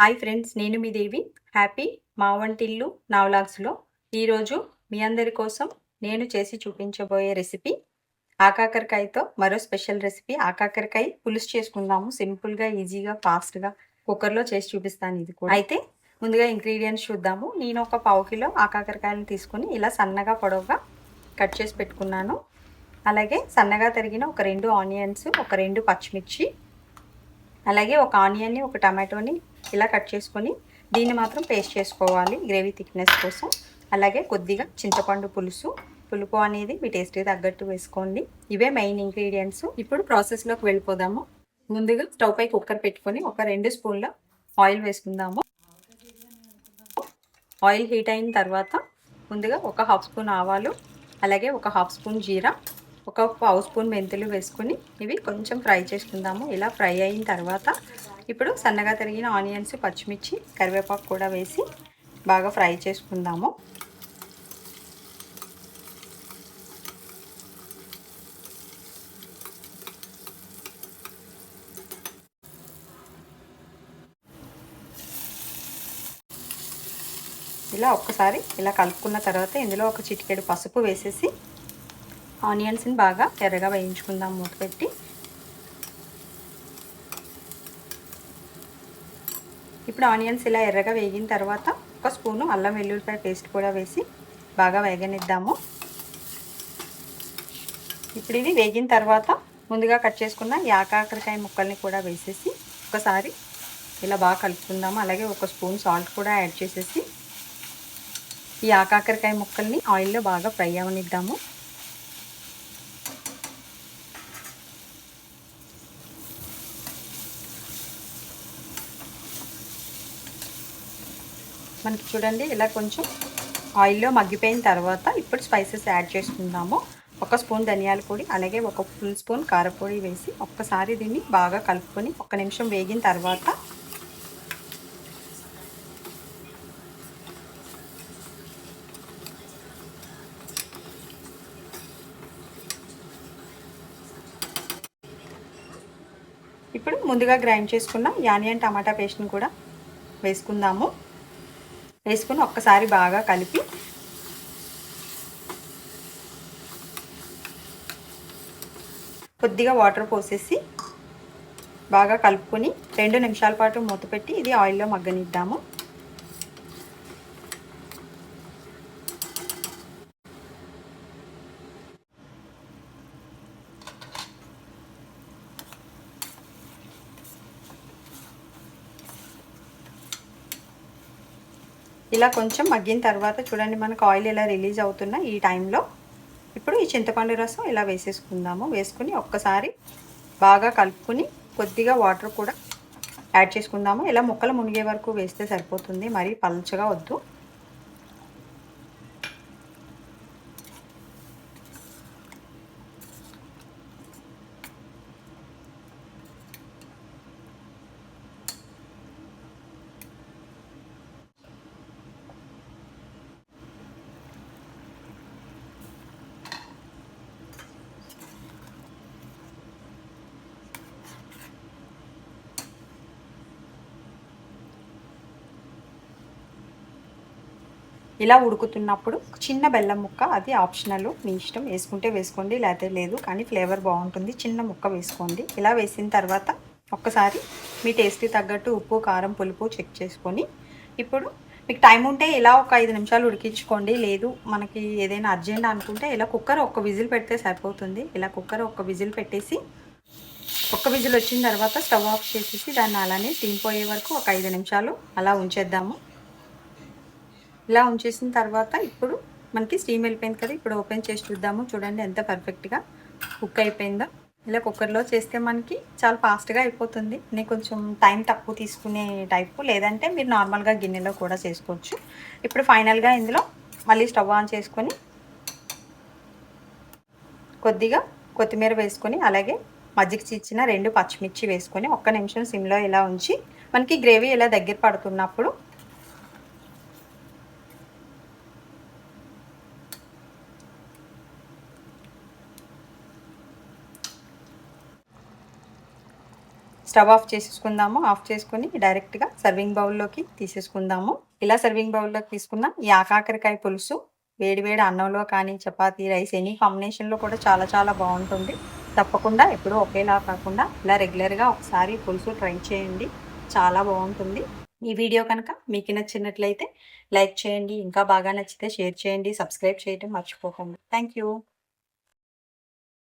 Hi friends నేను మీ దేవి. Happy మా వంటిల్లు నావ్లాగ్స్లో ఈరోజు మీ అందరి కోసం నేను చేసి చూపించబోయే రెసిపీ ఆకాకరకాయతో మరో స్పెషల్ రెసిపీ. ఆకాకరకాయ పులుసు చేసుకుందాము. సింపుల్గా ఈజీగా ఫాస్ట్గా కుక్కర్లో చేసి చూపిస్తాను ఇది కూడా. అయితే ముందుగా ఇంగ్రీడియంట్స్ చూద్దాము. నేను ఒక పావు కిలో ఆకాకరకాయలను తీసుకుని ఇలా సన్నగా పొడవుగా కట్ చేసి పెట్టుకున్నాను. అలాగే సన్నగా తరిగిన ఒక రెండు ఆనియన్స్ ఒక రెండు పచ్చిమిర్చి అలాగే ఒక ఆనియన్ని ఒక టమాటోని ఇలా కట్ చేసుకొని దీన్ని మాత్రం పేస్ట్ చేసుకోవాలి గ్రేవీ థిక్నెస్ కోసం. అలాగే కొద్దిగా చింతపండు పులుసు. పులుపు అనేది మీ టేస్ట్కి తగ్గట్టు వేసుకోండి. ఇవే మెయిన్ ఇంగ్రీడియంట్స్. ఇప్పుడు ప్రాసెస్లోకి వెళ్ళిపోదాము. ముందుగా స్టవ్ పై కుక్కర్ పెట్టుకొని ఒక రెండు స్పూన్ల ఆయిల్ వేసుకుందాము. ఆయిల్ హీట్ అయిన తర్వాత ముందుగా ఒక హాఫ్ స్పూన్ ఆవాలు అలాగే ఒక హాఫ్ స్పూన్ జీరా ఒక పావు స్పూన్ మెంతులు వేసుకుని ఇవి కొంచెం ఫ్రై చేసుకుందాము. ఇలా ఫ్రై అయిన తర్వాత ఇప్పుడు సన్నగా తరిగిన ఆనియన్స్ పచ్చిమిర్చి కరివేపాకు కూడా వేసి బాగా ఫ్రై చేసుకుందాము. ఇలా ఒక్కసారి ఇలా కలుపుకున్న తర్వాత ఇందులో ఒక చిటికెడు పసుపు వేసేసి ఆనియన్స్ని బాగా ఎర్రగా వేయించుకుందాం మూత పెట్టి. ఇప్పుడు ఆనియన్స్ ఇలా ఎర్రగా వేగిన తర్వాత ఒక స్పూను అల్లం వెల్లుల్లిపాయ పేస్ట్ కూడా వేసి బాగా వేగనిద్దాము. ఇప్పుడు ఇవి వేగిన తర్వాత ముందుగా కట్ చేసుకున్న యాకాకరకాయ ముక్కల్ని కూడా వేసేసి ఒకసారి ఇలా బాగా కలుపుకుందాము. అలాగే ఒక స్పూన్ సాల్ట్ కూడా యాడ్ చేసేసి ఈ ఆకాకరకాయ ముక్కల్ని ఆయిల్లో బాగా ఫ్రై అవనిద్దాము. మనకి చూడండి ఇలా కొంచెం ఆయిల్లో మగ్గిపోయిన తర్వాత ఇప్పుడు స్పైసెస్ యాడ్ చేసుకుందాము. ఒక స్పూన్ ధనియాల పొడి అలాగే ఒక ఫుల్ స్పూన్ కారపొడి వేసి ఒక్కసారి దీన్ని బాగా కలుపుకొని ఒక నిమిషం వేగిన తర్వాత ఇప్పుడు ముందుగా గ్రైండ్ చేసుకున్న యానియన్ టమాటా పేస్ట్ని కూడా వేసుకుందాము. వేసుకుని ఒక్కసారి బాగా కలిపి కొద్దిగా వాటర్ పోసేసి బాగా కలుపుకొని రెండు నిమిషాల పాటు మూత పెట్టి ఇది ఆయిల్లో మగ్గనిద్దాము. ఇలా కొంచెం మగ్గిన తర్వాత చూడండి మనకు ఆయిల్ ఇలా రిలీజ్ అవుతున్న ఈ టైంలో. ఇప్పుడు ఈ చింతపండు రసం ఇలా వేసేసుకుందాము. వేసుకుని ఒక్కసారి బాగా కలుపుకుని కొద్దిగా వాటర్ కూడా యాడ్ చేసుకుందాము. ఇలా ముక్కలు మునిగే వరకు వేస్తే సరిపోతుంది. మరీ పలుచగా వద్దు. ఇలా ఉడుకుతున్నప్పుడు చిన్న బెల్లం ముక్క అది ఆప్షనల్. మీ ఇష్టం వేసుకుంటే వేసుకోండి లేకపోతే లేదు కానీ ఫ్లేవర్ బాగుంటుంది. చిన్న ముక్క వేసుకోండి. ఇలా వేసిన తర్వాత ఒక్కసారి మీ టేస్ట్కి తగ్గట్టు ఉప్పు కారం పులుపు చెక్ చేసుకొని ఇప్పుడు మీకు టైం ఉంటే ఇలా ఒక ఐదు నిమిషాలు ఉడికించుకోండి. లేదు మనకి ఏదైనా అర్జెంట్ అనుకుంటే ఇలా కుక్కర్ ఒక్క విజిల్ పెడితే సరిపోతుంది. ఇలా కుక్కర్ ఒక్క విజిల్ పెట్టేసి ఒక్క విజిల్ వచ్చిన తర్వాత స్టవ్ ఆఫ్ చేసేసి దాన్ని అలానే స్టీమ్ పోయే వరకు ఒక ఐదు నిమిషాలు అలా ఉంచేద్దాము. ఇలా ఉంచేసిన తర్వాత ఇప్పుడు మనకి స్టీమ్ వెళ్ళిపోయింది కదా ఇప్పుడు ఓపెన్ చేసి చూద్దాము. చూడండి ఎంత పర్ఫెక్ట్గా కుక్ అయిపోయిందో. ఇలా కుక్కర్లో చేస్తే మనకి చాలా ఫాస్ట్గా అయిపోతుంది. నేను కొంచెం టైం తక్కువ తీసుకునే టైపు లేదంటే మీరు నార్మల్గా గిన్నెలో కూడా చేసుకోవచ్చు. ఇప్పుడు ఫైనల్గా ఇందులో మళ్ళీ స్టవ్ ఆన్ చేసుకొని కొద్దిగా కొత్తిమీర వేసుకొని అలాగే మజ్జిగ చిచ్చిన రెండు పచ్చిమిర్చి వేసుకొని ఒక్క నిమిషం సిమ్లో ఇలా ఉంచి మనకి గ్రేవీ ఇలా దగ్గర పడుతున్నప్పుడు స్టవ్ ఆఫ్ చేసేసుకుందాము. ఆఫ్ చేసుకుని డైరెక్ట్గా సర్వింగ్ బౌల్లోకి తీసేసుకుందాము. ఇలా సర్వింగ్ బౌల్లోకి తీసుకున్న ఈ ఆకాకరకాయ పులుసు వేడి వేడి అన్నంలో కానీ చపాతీ రైస్ ఎనీ కాంబినేషన్లో కూడా చాలా చాలా బాగుంటుంది. తప్పకుండా ఎప్పుడూ ఒకేలా కాకుండా ఇలా రెగ్యులర్గా ఒకసారి పులుసు ట్రై చేయండి. చాలా బాగుంటుంది. ఈ వీడియో కనుక మీకు నచ్చినట్లయితే లైక్ చేయండి. ఇంకా బాగా నచ్చితే షేర్ చేయండి. సబ్స్క్రైబ్ చేయడం మర్చిపోకండి. Thank you